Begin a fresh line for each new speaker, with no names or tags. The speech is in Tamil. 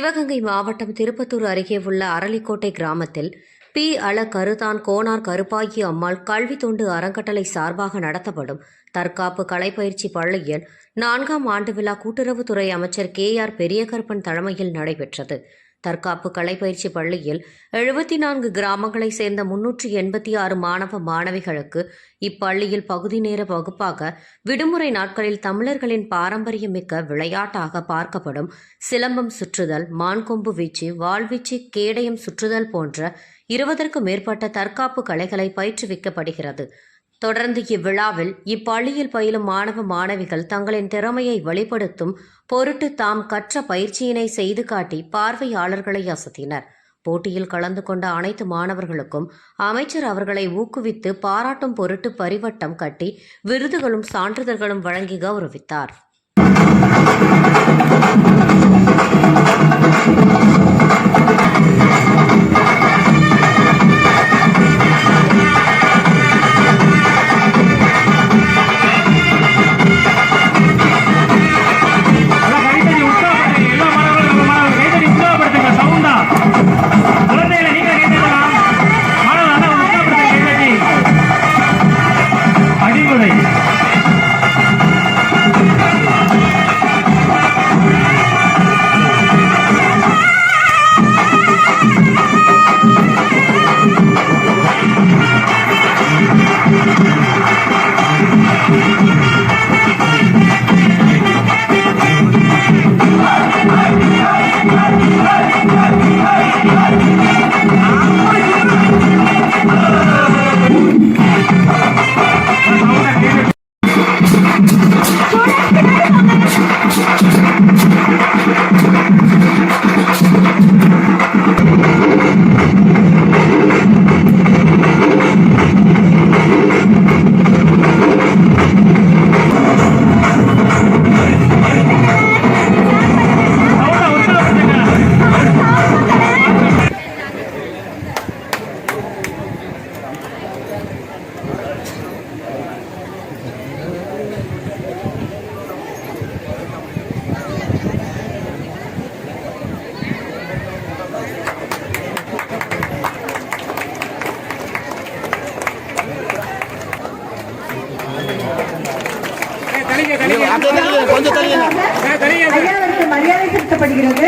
சிவகங்கை மாவட்டம் திருப்பத்தூர் அருகே உள்ள அரளிக்கோட்டை கிராமத்தில் பி அள கருதான் கோனார் கருப்பாயி அம்மாள் கல்வி தொண்டு அறக்கட்டளை சார்பாக நடத்தப்படும் தற்காப்பு கலைப்பயிற்சி பள்ளியில் நான்காம் ஆண்டு விழா கூட்டுறவுத்துறை அமைச்சர் கே ஆர் பெரியகருப்பன் தலைமையில் நடைபெற்றது. தற்காப்பு கலைப்பயிற்சி பள்ளியில் எழுபத்தி நான்கு கிராமங்களைச் சேர்ந்த முன்னூற்றி எண்பத்தி ஆறு மாணவ மாணவிகளுக்கு இப்பள்ளியில் பகுதி நேர வகுப்பாக விடுமுறை நாட்களில் தமிழர்களின் பாரம்பரியமிக்க விளையாட்டாக பார்க்கப்படும் சிலம்பம் சுற்றுதல் மான்கொம்பு வீச்சு வாழ்வீச்சு கேடயம் சுற்றுதல் போன்ற இருபதற்கும் மேற்பட்ட தற்காப்பு கலைகளை பயிற்றுவிக்கப்படுகிறது. தொடர்ந்து இவ்விழாவில் இப்பள்ளியில் பயிலும் மாணவ மாணவிகள் தங்களின் திறமையை வெளிப்படுத்தும் பொருட்டு தாம் கற்ற பயிற்சியினை செய்து காட்டி பார்வையாளர்களை அசத்தினர். போட்டியில் கலந்து கொண்ட அனைத்து மாணவர்களுக்கும் அமைச்சர் அவர்களை ஊக்குவித்து பாராட்டும் பொருட்டு பரிவட்டம் கட்டி விருதுகளும் சான்றிதழ்களும் வழங்கி கௌரவித்தார்.
நல்லா சவுண்டா
கொஞ்சம் தள்ளிங்க
ஐயாவிற்கு மரியாதை செலுத்தப்படுகிறது